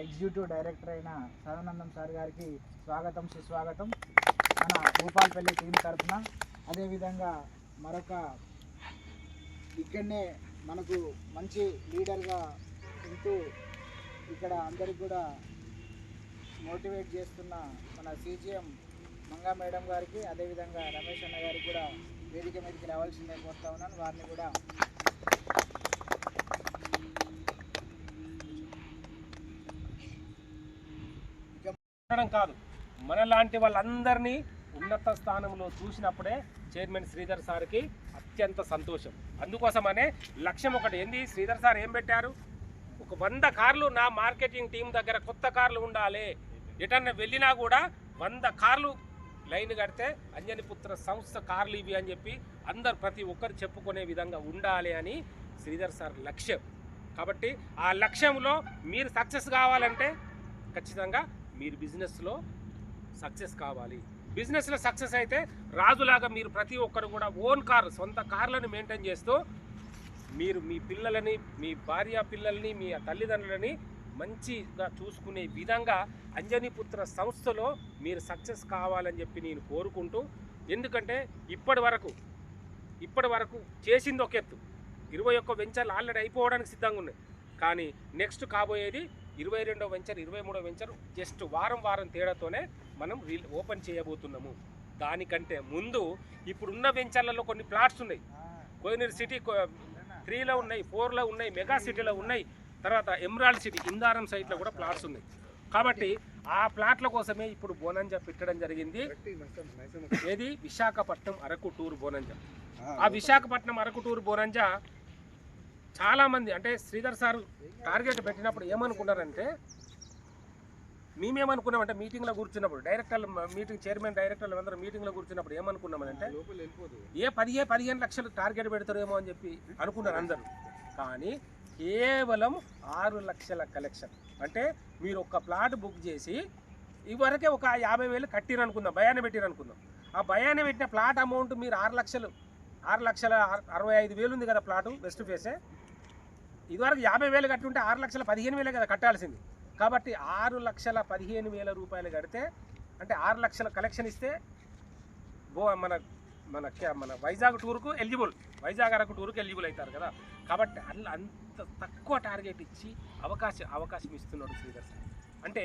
Executive director అయిన Sadanandam sir గారికి స్వాగతం సుస్వాగతం. మన భూపాల్పల్లి టీం తరఫున అదేవిధంగా మరొక ఇక్కడనే మనకు మంచి లీడర్గా ఉంటూ ఇక్కడ అందరికి కూడా మోటివేట్ చేస్తున్న మన సీజీఎం మంగా మేడం గారికి అదేవిధంగా రమేష్ అన్న గారికి కూడా వేదిక మీదకి రావాల్సిందే కోరుతా ఉన్నాను. వారిని కూడా ఉండడం కాదు. మనలాంటి వాళ్ళందరినీ ఉన్నత స్థానంలో చూసినప్పుడే చైర్మన్ శ్రీధర్ సార్కి అత్యంత సంతోషం. అందుకోసమనే లక్ష్యం ఒకటి. ఏంది? శ్రీధర్ సార్ ఏం పెట్టారు? ఒక వంద కార్లు నా మార్కెటింగ్ టీం దగ్గర కొత్త కార్లు ఉండాలి. ఎటన్నా వెళ్ళినా కూడా వంద కార్లు లైన్ కడితే అంజనిపుత్ర సంస్థ కార్లు ఇవి అని చెప్పి అందరు ప్రతి ఒక్కరు చెప్పుకునే విధంగా ఉండాలి అని శ్రీధర్ సార్ లక్ష్యం. కాబట్టి ఆ లక్ష్యంలో మీరు సక్సెస్ కావాలంటే ఖచ్చితంగా మీరు బిజినెస్లో సక్సెస్ కావాలి. బిజినెస్లో సక్సెస్ అయితే రాజులాగా మీరు ప్రతి ఒక్కరు కూడా ఓన్ కార్ సొంత కార్లను మెయింటైన్ చేస్తూ మీరు మీ పిల్లలని మీ భార్య పిల్లల్ని మీ తల్లిదండ్రులని మంచిగా చూసుకునే విధంగా అంజనీపుత్ర సంస్థలో మీరు సక్సెస్ కావాలని చెప్పి నేను కోరుకుంటూ ఎందుకంటే ఇప్పటి వరకు ఇప్పటి వరకు చేసింది ఒక ఎత్తు. ఇరవై ఒక్క వెంచర్లు ఆల్రెడీ అయిపోవడానికి సిద్ధంగా ఉన్నాయి. కానీ నెక్స్ట్ కాబోయేది ఇరవై రెండో వెంచర్ ఇరవై మూడో వెంచర్ జస్ట్ వారం వారం తేడాతోనే మనం రీల్ ఓపెన్ చేయబోతున్నాము. దానికంటే ముందు ఇప్పుడున్న వెంచర్లలో కొన్ని ప్లాట్స్ ఉన్నాయి. కోయినూరు సిటీ త్రీలో ఉన్నాయి ఫోర్లో ఉన్నాయి మెగా సిటీలో ఉన్నాయి. తర్వాత ఎమరాల్డ్ సిటీ ఇందారం సైట్లో కూడా ప్లాట్స్ ఉన్నాయి. కాబట్టి ఆ ప్లాట్ల కోసమే ఇప్పుడు బోనంజా పెట్టడం జరిగింది. ఏది? Visakhapatnam Araku tour bonanza. ఆ విశాఖపట్నం అరకు టూర్ బోనంజా చాలామంది అంటే శ్రీధర్ సార్ టార్గెట్ పెట్టినప్పుడు ఏమనుకున్నారంటే మేమేమనుకున్నామంటే మీటింగ్లో కూర్చున్నప్పుడు డైరెక్టర్లు మీటింగ్ చైర్మన్ డైరెక్టర్లు అందరూ మీటింగ్లో కూర్చున్నప్పుడు ఏమనుకున్నామంటే ఏ పదిహే పదిహేను లక్షలు టార్గెట్ పెడతారేమో అని చెప్పి అనుకున్నారు అందరూ. కానీ కేవలం ఆరు లక్షల కలెక్షన్. అంటే మీరు ఒక ప్లాట్ బుక్ చేసి ఇవరకే ఒక యాభై వేలు కట్టిరు అనుకుందాం భయాన్ని పెట్టిరు అనుకుందాం. ఆ భయాన్ని పెట్టిన ప్లాట్ అమౌంట్ మీరు ఆరు లక్షలు ఆరు లక్షల అరవై ఐదు వేలు ఉంది కదా ప్లాటు వెస్ట్ ఫేసే ఇదివరకు యాభై వేలు కట్టుంటే ఆరు లక్షల పదిహేను వేలే కదా కట్టాల్సింది. కాబట్టి ఆరు లక్షల పదిహేను వేల రూపాయలు కడితే అంటే ఆరు లక్షల కలెక్షన్ ఇస్తే బో మన మన మన వైజాగ్ టూర్కు ఎలిజిబుల్. వైజాగ్ అరకు టూర్కు ఎలిజిబుల్ అవుతారు కదా. కాబట్టి అల్ల అంత తక్కువ టార్గెట్ ఇచ్చి అవకాశం అవకాశం ఇస్తున్నాడు శ్రీధర్ సార్. అంటే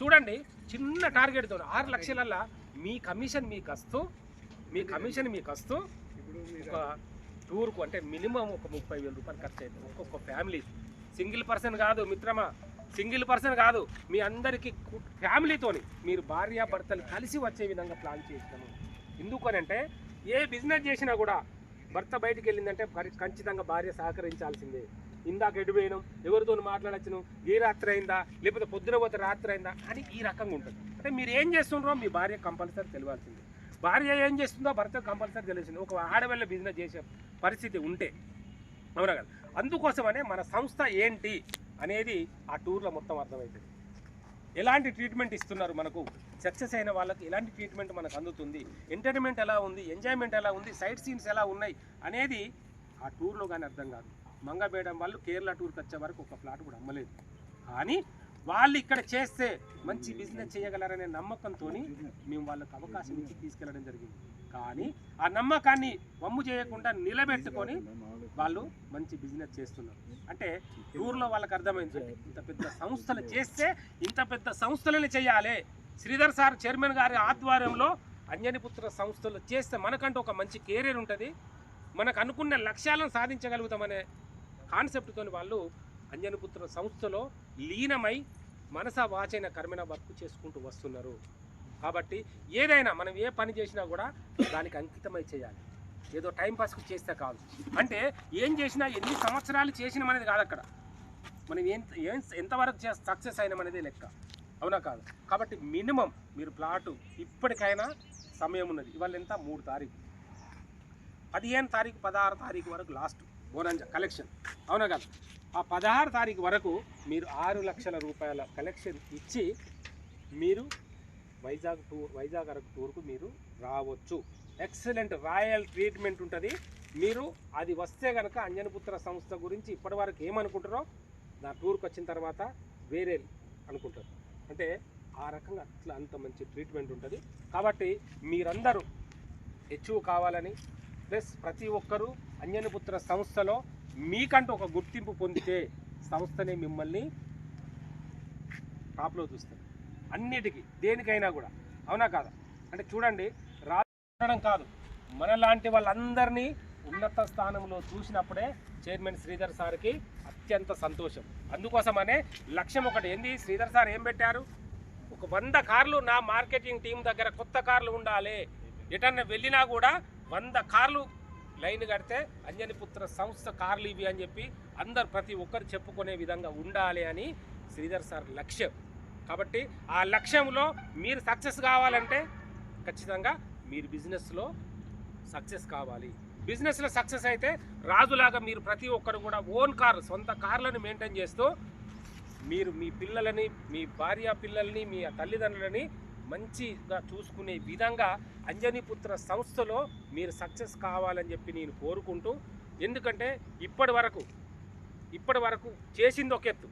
చూడండి చిన్న టార్గెట్తో ఆరు లక్షలల్లా మీ కమిషన్ మీకు వస్తూ మీ కమిషన్ మీకు వస్తూ ఒక టూర్కు అంటే మినిమం ఒక ముప్పై వేల రూపాయలు ఖర్చు అవుతుంది ఒక్కొక్క ఫ్యామిలీ. సింగిల్ పర్సన్ కాదు మిత్రమా. సింగిల్ పర్సన్ కాదు. మీ అందరికీ ఫ్యామిలీతోని మీరు భార్య భర్తలు కలిసి వచ్చే విధంగా ప్లాన్ చేసినాము ఎందుకనంటే ఏ బిజినెస్ చేసినా కూడా భర్త బయటికి వెళ్ళిందంటే ఖచ్చితంగా భార్య సహకరించాల్సిందే. ఇందాక ఎడిపోయినాం ఎవరితో మాట్లాడచ్చును ఏ రాత్రి అయిందా లేకపోతే పొద్దున పోతే రాత్రి అయిందా అని ఈ రకంగా ఉంటుంది. అంటే మీరు ఏం చేస్తుండ్రో మీ భార్య కంపల్సరీ తెలియాల్సిందే. భార్య ఏం చేస్తుందో భర్త కంపల్సరీ తెలిసింది ఒక ఆడవాళ్ళ బిజినెస్ చేసే పరిస్థితి ఉంటే అవునా కదా? అందుకోసమనే మన సంస్థ ఏంటి అనేది ఆ టూర్లో మొత్తం అర్థమవుతుంది. ఎలాంటి ట్రీట్మెంట్ ఇస్తున్నారు మనకు? సక్సెస్ అయిన వాళ్ళకి ఎలాంటి ట్రీట్మెంట్ మనకు అందుతుంది? ఎంటర్టైన్మెంట్ ఎలా ఉంది? ఎంజాయ్మెంట్ ఎలా ఉంది? సైట్ సీన్స్ ఎలా ఉన్నాయి? అనేది ఆ టూర్లో కానీ అర్థం కాదు. మంగబేడం వాళ్ళు కేరళ టూర్కి వచ్చే వరకు ఒక ఫ్లాట్ కూడా అమ్మలేదు. కానీ వాళ్ళు ఇక్కడ చేస్తే మంచి బిజినెస్ చేయగలరనే నమ్మకంతో మేము వాళ్ళకి అవకాశం ఇచ్చి తీసుకెళ్ళడం జరిగింది. కానీ ఆ నమ్మకాన్ని వమ్ము చేయకుండా నిలబెట్టుకొని వాళ్ళు మంచి బిజినెస్ చేస్తున్నారు. అంటే ఊర్లో వాళ్ళకి అర్థమైంది. ఇంత పెద్ద సంస్థలు చేస్తే ఇంత పెద్ద సంస్థలని చేయాలి. శ్రీధర్ సార్ చైర్మన్ గారి ఆధ్వర్యంలో అంజనిపుత్ర సంస్థలు చేస్తే మనకంటూ ఒక మంచి కెరీర్ ఉంటుంది. మనకు అనుకున్న లక్ష్యాలను సాధించగలుగుతామనే కాన్సెప్ట్తో వాళ్ళు అంజనిపుత్ర సంస్థలో లీనమై మనస వాచైన కర్మైన వర్క్ చేసుకుంటూ వస్తున్నారు. కాబట్టి ఏదైనా మనం ఏ పని చేసినా కూడా దానికి అంకితమై చేయాలి. ఏదో టైం పాస్కి చేస్తే కాదు. అంటే ఏం చేసినా ఎన్ని సంవత్సరాలు చేసినాం అనేది కాదు అక్కడ. మనం ఏం ఏం ఎంతవరకు చే సక్సెస్ అయినామనేది లెక్క. అవునా కాదు? కాబట్టి మినిమం మీరు ప్లాటు ఇప్పటికైనా సమయం ఉన్నది. ఇవాళ ఎంత? మూడు తారీఖు. పదిహేను తారీఖు పదహారు తారీఖు వరకు లాస్ట్ బోనంజ కలెక్షన్ అవునా కాదు? ఆ పదహారు తారీఖు వరకు మీరు ఆరు లక్షల రూపాయల కలెక్షన్ ఇచ్చి మీరు వైజాగ్ టూర్ వైజాగ్ అరకు టూర్కు మీరు రావచ్చు. ఎక్సలెంట్ రాయల్ ట్రీట్మెంట్ ఉంటుంది. మీరు అది వస్తే కనుక అంజనపుత్ర సంస్థ గురించి ఇప్పటివరకు ఏమనుకుంటారో నా టూర్కి వచ్చిన తర్వాత వేరే అనుకుంటారు. అంటే ఆ రకంగా అట్లా అంత మంచి ట్రీట్మెంట్ ఉంటుంది. కాబట్టి మీరందరూ హెచ్యు కావాలని ప్లస్ ప్రతి ఒక్కరూ అంజనపుత్ర సంస్థలో మీకంటూ ఒక గుర్తింపు పొందితే సంస్థనే మిమ్మల్ని టాప్లో చూస్తారు. అన్నిటికీ దేనికైనా కూడా. అవునా కాదా? అంటే చూడండి రావడం కాదు. మనలాంటి వాళ్ళందరినీ ఉన్నత స్థానంలో చూసినప్పుడే చైర్మన్ శ్రీధర్ సార్కి అత్యంత సంతోషం. అందుకోసమనే లక్ష్యం ఒకటి. ఏంది? శ్రీధర్ సార్ ఏం పెట్టారు? ఒక వంద కార్లు నా మార్కెటింగ్ టీం దగ్గర కొత్త కార్లు ఉండాలి. ఎటన్నా వెళ్ళినా కూడా వంద కార్లు లైన్ కడితే అంజనిపుత్ర సంస్థ కార్లు ఇవి అని చెప్పి అందరు ప్రతి ఒక్కరు చెప్పుకునే విధంగా ఉండాలి అని శ్రీధర్ సార్ లక్ష్యం. కాబట్టి ఆ లక్ష్యంలో మీరు సక్సెస్ కావాలంటే ఖచ్చితంగా మీరు బిజినెస్లో సక్సెస్ కావాలి. బిజినెస్లో సక్సెస్ అయితే రాజులాగా మీరు ప్రతి ఒక్కరు కూడా ఓన్ కార్ సొంత కార్లను మెయింటైన్ చేస్తూ మీరు మీ పిల్లలని మీ భార్య పిల్లల్ని మీ తల్లిదండ్రులని మంచిగా చూసుకునే విధంగా అంజనీపుత్ర సంస్థలో మీరు సక్సెస్ కావాలని చెప్పి నేను కోరుకుంటూ ఎందుకంటే ఇప్పటి వరకు ఇప్పటి వరకు చేసింది ఒక ఎత్తు.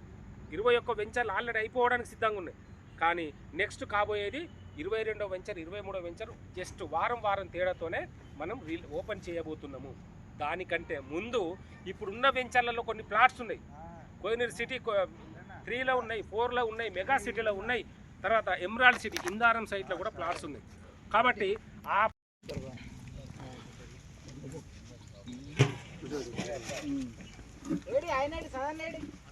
ఇరవై ఒక్క వెంచర్లు ఆల్రెడీ అయిపోవడానికి సిద్ధంగా ఉన్నాయి. కానీ నెక్స్ట్ కాబోయేది ఇరవై రెండో వెంచర్ ఇరవై మూడో వెంచర్ జస్ట్ వారం వారం తేడాతోనే మనం రీ ఓపెన్ చేయబోతున్నాము. దానికంటే ముందు ఇప్పుడున్న వెంచర్లలో కొన్ని ప్లాట్స్ ఉన్నాయి. కోయినూరు సిటీ త్రీలో ఉన్నాయి ఫోర్లో ఉన్నాయి మెగా సిటీలో ఉన్నాయి. తర్వాత ఎమరాల్డ్ సిటీ ఇందారం సైట్లో కూడా ప్లాట్స్ ఉన్నాయి. కాబట్టి ఆ ఏడి ఆయన ఏడి?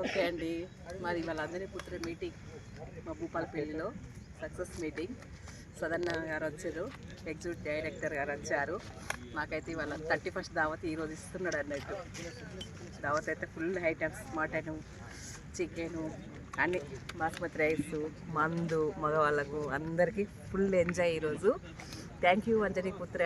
ఓకే అండి. మాది వాళ్ళందరి పుత్ర మీటింగ్ మా భూపాలపల్లిలో సక్సెస్ మీటింగ్. సదన్న గారు వచ్చారు ఎగ్జిక్యూటివ్ డైరెక్టర్ గారు వచ్చారు. మాకైతే వాళ్ళ థర్టీ ఫస్ట్ దావత్ ఈరోజు ఇస్తున్నాడు అన్నట్టు. దావత్ అయితే ఫుల్ ఐటమ్స్ మటను చికెను అన్ని బాస్మతి రైస్ మందు మగవాళ్ళకు అందరికీ ఫుల్ ఎంజాయ్ ఈరోజు థ్యాంక్ యూ అంజనీ పుత్ర.